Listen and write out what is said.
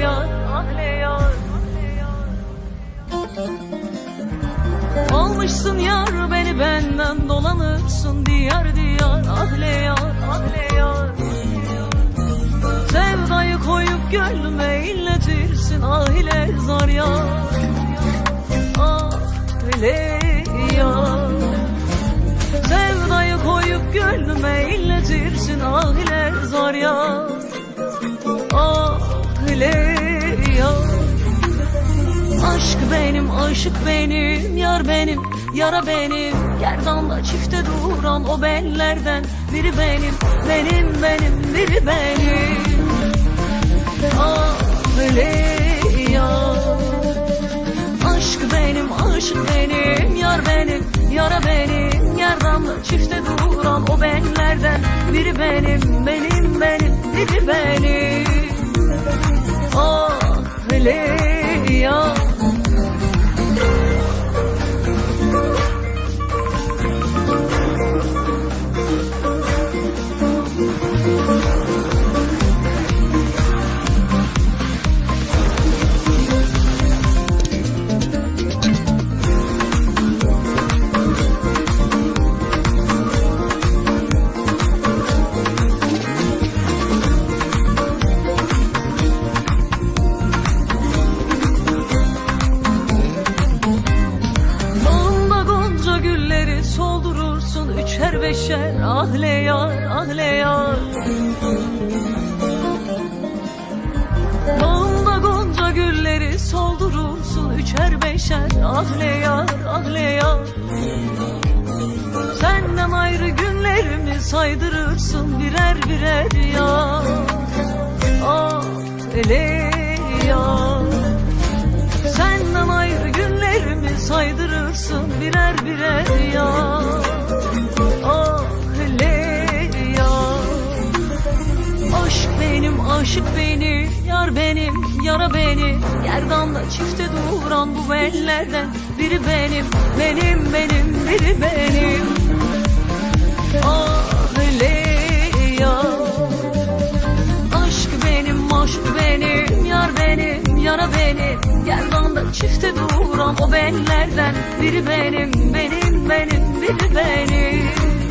yar, ah le yar Almışsın yar beni benden dolanırsın diyar diyar. Ah le yar, ah le yar Sevdayı koyup gönlüme illetirsin ah ile zar yar. Ah ile yar Aşk benim, aşık benim, yar benim, yara benim. Gerdanda çifte duran o bellerden biri benim, benim, benim, biri benim. Ah yar Aşk benim, aşık benim, yar benim, yara benim. Gerdanda çifte duran o bellerden biri benim, benim, benim, biri benim öyle yar soldurursun üçer beşer. Ah le yar ah le yar. Bağımda gonca gülleri soldurursun üçer beşer. Ah le yar ah le yar. Senden ayrı günlerimi saydırırsın birer birer ya Ah le yar. Senden ayrı günlerimi saydırırsın birer birer aşık benim Yar benim yara benim Gerdanda çifte duran bu bellerden Biri benim. Benim benim biri benim. Ya. Aşk benim, aşk benim, yar benim, yara benim. Gerdanda çifte duran o bellerden Biri benim, benim, benim, biri benim